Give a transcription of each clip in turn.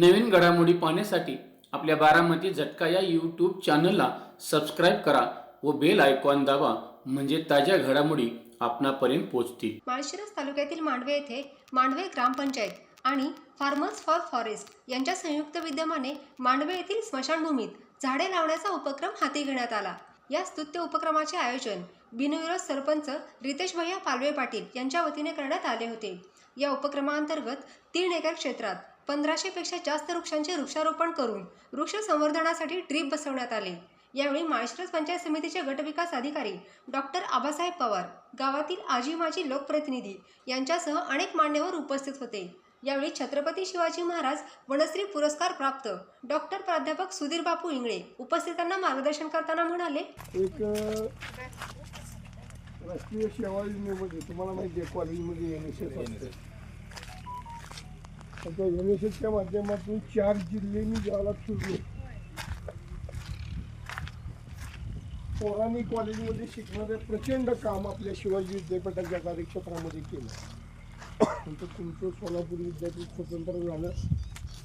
नवीन घडामोडी पाहण्यासाठी आपल्या बारामती झटका या यूट्यूब चॅनलला सबस्क्राईब करा व बेल आयकॉन दाबा म्हणजे ताज्या घडामोडी आपणापर्यंत पोहोचतील. माळशिरस तालुक्यातील मांडवे येथे मांडवे ग्रामपंचायत आणि फार्मर्स फॉर फॉरेस्ट यांच्या संयुक्त विद्यमाने मांडवे येथील स्मशानभूमीत झाडे लावण्याचा उपक्रम हाती घेण्यात आला. या स्तुत्य उपक्रमाचे आयोजन बिनविरोध सरपंच रितेश भैया पालवे पाटील यांच्या वतीने करण्यात आले होते. या उपक्रमाअंतर्गत तीन एकर क्षेत्रात पंधराशेपेक्षा जास्त वृक्षांचे वृक्षारोपण करून वृक्ष संवर्धनासाठी ट्रीप बसवण्यात आले. यावेळी माळशिरस पंचायत समितीचे गटविकास अधिकारी डॉक्टर आबासाहेब पवार गावातील आजी माजी लोकप्रतिनिधी यांच्यासह अनेक मान्यवर उपस्थित होते. यावेळी छत्रपती शिवाजी महाराज वनश्री पुरस्कार प्राप्त डॉक्टर प्राध्यापक सुधीर बापू इंगळे उपस्थितांना मार्गदर्शन करताना म्हणाले एक राष्ट्रीय सेवा योजनेमध्ये तुम्हाला माहिती आहे कॉलेजमध्ये आता एस एस एन एस एसच्या माध्यमातून चार जिल्हे मी गावाला फिरलो पोरांनी कॉलेजमध्ये शिकणारे प्रचंड काम आपल्या शिवाजी विद्यापीठाच्या कार्यक्षेत्रामध्ये केलं. नंतर तुमचं सोलापूर विद्यापीठ स्वतंत्र झालं.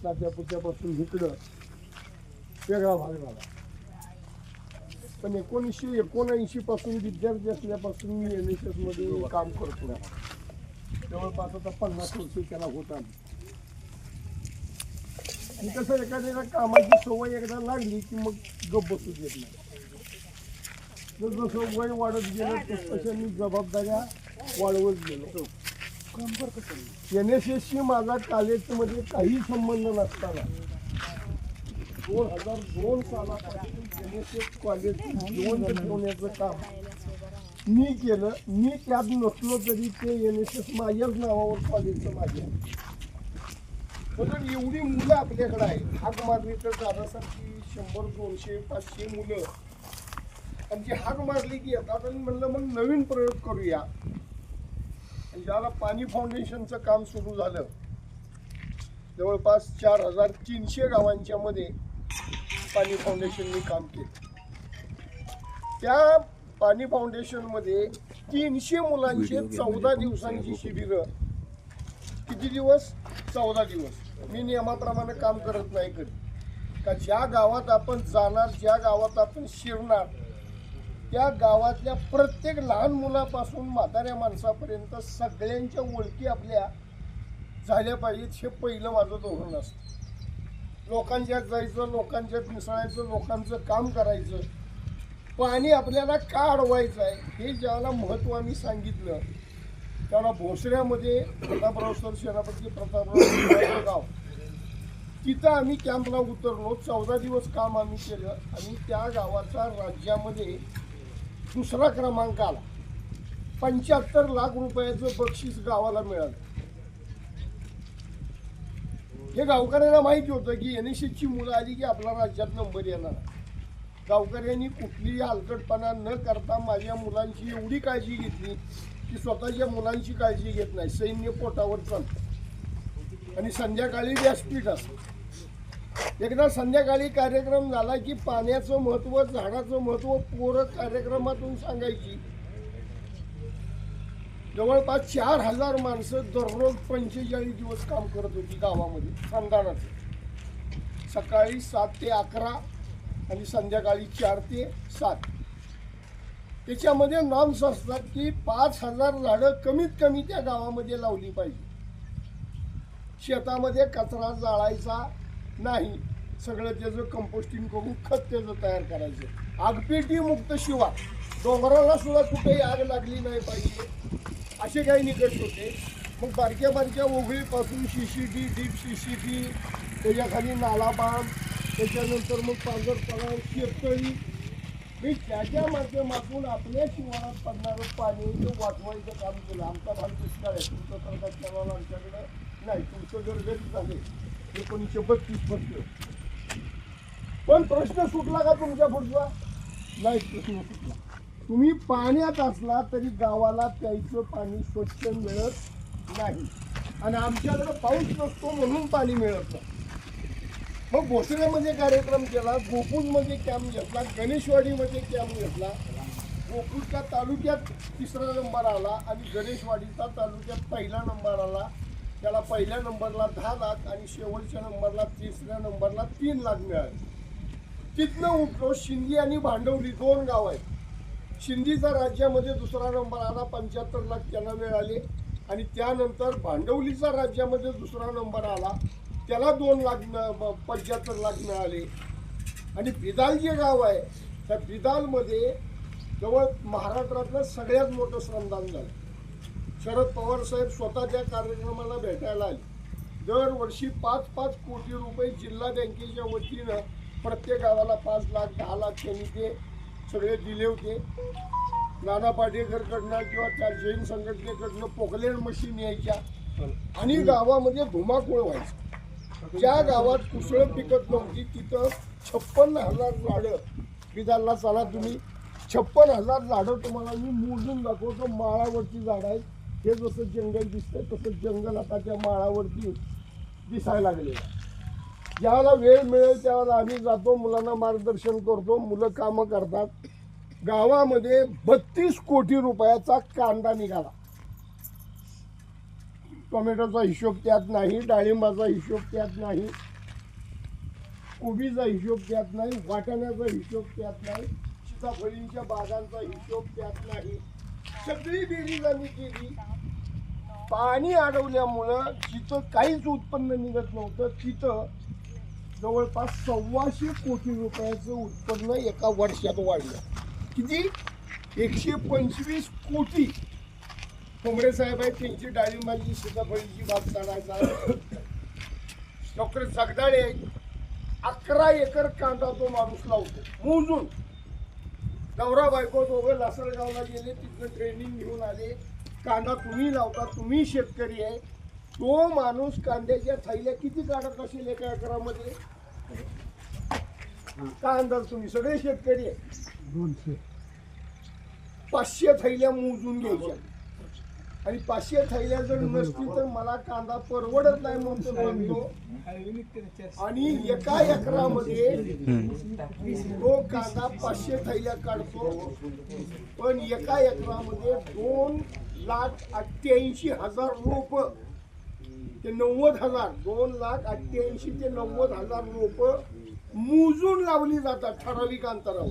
प्राध्यापकापासून इकडं वेगळा भाग झाला. पण एकोणीसशे एकोणऐंशी पासून विद्यार्थी असल्यापासून मी एन एस एसमध्ये काम करतो जवळपास आता पन्नास वर्ष त्याला होत आली. आणि कसं एखाद्याला कामाची सवय एकदा लागली की मग गप बसू देत नाही. जर जसं वय वाढत गेलं तस मी जबाबदाऱ्या वाढवत गेलो. एन एस एसशी माझा कॉलेजमध्ये काही संबंध नसताना दोन हजार दोन सालापासून एन एस एस कॉलेज जिवंत ठेवण्याचं काम मी केलं. मी त्यात नसलो तरी ते एन एस एस माझ्याच नावावर कॉलेजचं माझ्या. म्हणून एवढी मुलं आपल्याकडे आहेत. हाक मारली तर दादासारखी शंभर दोनशे पाचशे मुलं. आणि जी हाक मारली की येतात आणि म्हणलं मग नवीन प्रयोग करूया. आणि ज्याला पाणी फाउंडेशनचं काम सुरू झालं जवळपास चार हजार तीनशे गावांच्या मध्ये पाणी फाउंडेशनने काम केलं. त्या पाणी फाउंडेशनमध्ये तीनशे मुलांचे चौदा दिवसांची शिबिरं. किती दिवस? चौदा दिवस. मी नियमाप्रमाणे काम करत नाही कधी. का ज्या गावात आपण जाणार ज्या गावात आपण शिरणार त्या गावातल्या प्रत्येक लहान मुलापासून म्हाताऱ्या माणसापर्यंत सगळ्यांच्या ओळखी आपल्या झाल्या पाहिजेत हे पहिलं माझं धोरण असतं. लोकांच्यात जायचं लोकांच्यात मिसळायचं लोकांचं काम करायचं. पाणी आपल्याला का अडवायचं आहे हे ज्याला महत्त्व आम्ही सांगितलं त्याला भोसऱ्यामध्ये प्रतापराव सर सेनापती प्रतापराव गाव तिथं आम्ही कॅम्पला उतरलो. चौदा दिवस काम आम्ही केलं आणि त्या गावाचा राज्यामध्ये दुसरा क्रमांक आला. पंच्याहत्तर लाख रुपयाचं बक्षीस गावाला मिळालं. हे गावकऱ्यांना माहिती होतं की एन एस एसची मुलं आली की आपला राज्यात नंबर येणार. गावकऱ्यांनी कुठलीही हलकटपणा न करता माझ्या मुलांची एवढी काळजी घेतली की स्वतःच्या मुलांची काळजी घेत नाही. सैन्य पोटावर चालतं. आणि संध्याकाळी व्यासपीठ असतं. एकदा संध्याकाळी कार्यक्रम झाला की पाण्याचं महत्त्व झाडाचं महत्त्व पोरं कार्यक्रमातून सांगायची. जवळपास चार हजार माणसं दररोज पंचेचाळीस दिवस काम करत होती गावामध्ये खानदानाचं सकाळी सात ते अकरा आणि संध्याकाळी चार ते सात. त्याच्यामध्ये नॉर्म्स असतात की पाच हजार झाडं कमीत कमी त्या गावामध्ये लावली पाहिजे. शेतामध्ये कचरा जाळायचा नाही. सगळं त्याचं कंपोस्टिंग करून खत त्याचं तयार करायचं. आगपेटी मुक्त शिवा. डोंगराला सुद्धा कुठेही आग लागली नाही पाहिजे. असे काही निकट होते. मग बारक्या बारक्या ओघळीपासून शिशीटी डीप शिशीटी त्याच्याखाली नाला बांध त्याच्यानंतर मग पांजरपणा शेततळी मी त्याच्या माध्यमातून आपल्या शिवारात पडणारं पाणी ते वाचवायचं काम केलं. आमचा भाग दुष्काळ आहे. तुमचं सरकार त्याला आमच्याकडे नाही. तुमचं जर गरीब झाले एकोणीसशे बत्तीस वर्ष पण प्रश्न सुटला का तुमच्या पुढचा नाही प्रश्न सुटला. तुम्ही पाण्यात असला तरी गावाला प्यायचं पाणी स्वच्छ मिळत नाही. आणि आमच्याकडे पाऊस नसतो म्हणून पाणी मिळत नाही. मग भोसऱ्यामध्ये कार्यक्रम केला गोकुळमध्ये कॅम्प घेतला गणेशवाडीमध्ये कॅम्प घेतला. गोकुळच्या तालुक्यात तिसरा नंबर आला आणि गणेशवाडीचा तालुक्यात पहिला नंबर आला. त्याला पहिल्या नंबरला दहा लाख आणि शेवटच्या नंबरला तिसऱ्या नंबरला तीन लाख मिळाले. तिथनं उठलो शिंदी आणि भांडवली दोन गाव आहेत. शिंदीचा राज्यामध्ये दुसरा नंबर आला पंच्याहत्तर लाख त्यांना मिळाले. आणि त्यानंतर भांडवलीचा राज्यामध्ये दुसरा नंबर आला. त्याला दोन लाख पंच्याहत्तर लाख मिळाले. आणि बिदाल जे गाव आहे त्या बिदालमध्ये जवळ महाराष्ट्रातलं सगळ्यात मोठं श्रमदान झालं. शरद पवार साहेब स्वतः त्या कार्यक्रमाला भेटायला आले. दरवर्षी पाच पाच कोटी रुपये जिल्हा बँकेच्या वतीनं प्रत्येक गावाला पाच लाख दहा लाख त्यांनी ते सगळे दिले होते. नाना पाटेकरकडनं किंवा त्या जैन संघटनेकडनं पोकलेन मशीन यायच्या. आणि गावामध्ये धुमाकूळ व्हायचं. ज्या गावात कुसळं पिकत नव्हती तिथं छप्पन्न हजार झाडं. बिदालला चला तुम्ही. छप्पन हजार झाडं तुम्हाला मी मोजून दाखवतो. माळावरती झाडं आहेत. हे जसं जंगल दिसतंय तसं जंगल आता त्या माळावरती दिसायला लागले ज्यावेळेला वेळ मिळेल त्यावेळेला आम्ही जातो मुलांना मार्गदर्शन करतो. मुलं कामं करतात. गावामध्ये बत्तीस कोटी रुपयाचा कांदा निघाला. टोमॅटोचा हिशोब त्यात नाही डाळिंबाचा हिशोब त्यात नाही कोबीचा हिशोब त्यात नाही वाटाण्याचा हिशोब त्यात नाही सीताफळींच्या बागांचा हिशोब त्यात नाही. सगळी बेरीज आम्ही केली. पाणी अडवल्यामुळं जिथं काहीच उत्पन्न निघत नव्हतं. तिथं जवळपास सव्वाशे कोटी रुपयाचं उत्पन्न एका वर्षात वाढलं. किती? एकशे पंचवीस कोटी. कोंबडे साहेब आहेत त्यांची डाळिंबाची सीताफळीची बाग चालायचा. डॉक्टर जगदाळे आहेत. अकरा एकर कांदा तो माणूस लावतो. मोजून. नवरा बायको दोघं लासलगावला गेले तिथनं ट्रेनिंग घेऊन आले. कांदा तुम्ही लावता तुम्ही शेतकरी आहे. तो माणूस कांद्याच्या थैल्या किती काढत असेल एका एकरामध्ये? काय अंदाज तुम्ही सगळे शेतकरी आहे. पाचशे थैल्या मोजून घ्यायच्या. आणि पाचशे थैल्या जर नसतील तर मला कांदा परवडत नाही म्हणतो म्हणतो. आणि एका एकरामध्ये तो कांदा पाचशे थैल्या काढतो. पण एका एकरामध्ये दोन लाख अठ्ठ्याऐंशी हजार रोप. ते नव्वद हजार दोन लाख अठ्ठ्याऐंशी ते नव्वद हजार रोप मोजून लावली जातात ठराविक अंतरावर.